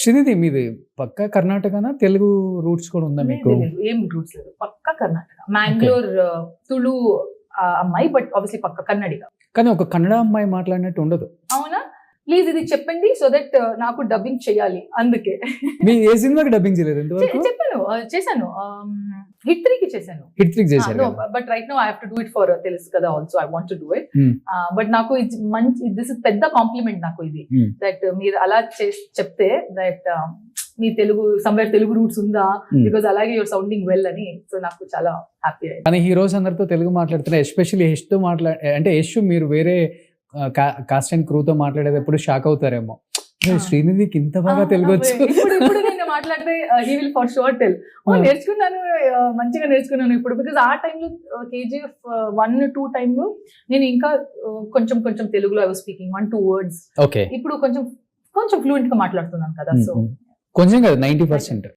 శ్రీనిధి మీది పక్క కర్ణాటకనా? తెలుగు రూట్స్ కూడా ఉందా మీకు? ఏం రూట్స్ లేదు. పక్క కర్ణాటక. మ్యాంగ్లూర్ తుళు అమ్మాయి బట్ ఆబ్వియస్లీ పక్క కన్నడిగా కానీ ఒక కన్నడ అమ్మాయి మాట్లాడినట్టు ఉండదు. అవునా? ప్లీజ్ ఇది చెప్పండి సో దట్ నాకు డబ్బింగ్ చేయాలి అందుకే. మీ ఏ సినిమాకి డబ్బింగ్ చేయలేదు చెప్పాను చేశాను. హిట్ చేశాను హిట్ కదా. But right no I have to do it for తెలుసు కదా also I want to do it Hmm. But నాకు ఇది మంచి దిస్ ఇస్ పెద్ద కాంప్లిమెంట్ నాకు ఇది Hmm. దట్ మీరు అలా చెప్తే దట్ మీ తెలుగు సమ్వేర్ తెలుగు రూట్స్ ఉందా Hmm. బికాస్ అలాగే యువర్ సౌండింగ్ వెల్ అని సో నాకు చాలా హ్యాపీ అయింది కానీ హీరోస్ అందరితో తెలుగు మాట్లాడుతున్నారు ఎస్పెషల్లీ యష్తో మాట్లా అంటే యష్ మీరు వేరే కాస్ట్ అండ్ క్రూతో మాట్లాడేటప్పుడు షాక్ అవుతారేమో "ఏ, Ah. శ్రీనిధికి ఇంత బాగా తెలుగు ఇప్పుడు ఇప్పుడు నేను మాట్లాడితే he will for sure tell. నేర్చుకున్నాను మంచిగా నేర్చుకున్నాను ఇప్పుడు ఆ టైంలో కేజీఎఫ్ వన్ టూ టైంలో నేను ఇంకా కొంచెం కొంచెం తెలుగులో I was speaking one two words okay. ఇప్పుడు కొంచెం కొంచెం ఫ్లూయెంట్గా మాట్లాడుతున్నాను కదా సో కొంచెం కదా నైన్టీ పర్సెంట్